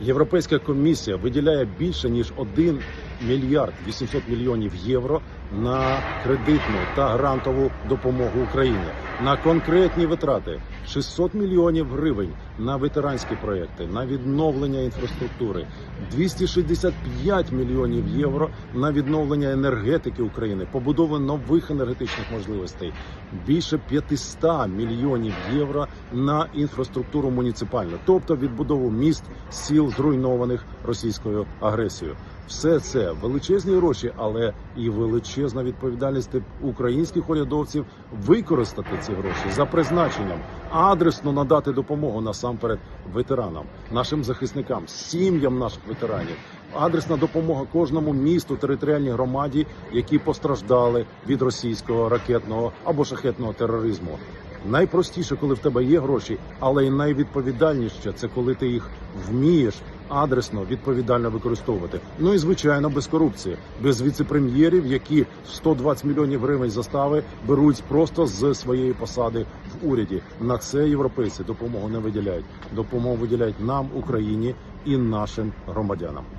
Європейська комісія виділяє більше ніж 1 мільярд 800 мільйонів євро на кредитну та грантову допомогу Україні на конкретні витрати 600 мільйонів гривень на ветеранські проекти, на відновлення інфраструктури, 265 мільйонів євро на відновлення енергетики України, побудову нових енергетичних можливостей, більше 500 мільйонів євро на інфраструктуру муніципальну, тобто відбудову міст, сіл зруйнованих російською агресією. Все це величезні гроші, але і величезна відповідальність українських урядовців використати ці гроші за призначенням, адресно надати допомогу насамперед ветеранам, нашим захисникам, сім'ям наших ветеранів. Адресна допомога кожному місту, територіальній громаді, які постраждали від російського ракетного або шахетного тероризму. Найпростіше, коли в тебе є гроші, але й найвідповідальніше це коли ти їх вмієш адресно відповідально використовувати. Ну і звичайно, без корупції, без віцепрем'єрів, які 120 мільйонів гривень застави беруть просто з своєї посади в уряді. На це європейці допомогу не виділяють. Допомогу виділяють нам, Україні і нашим громадянам.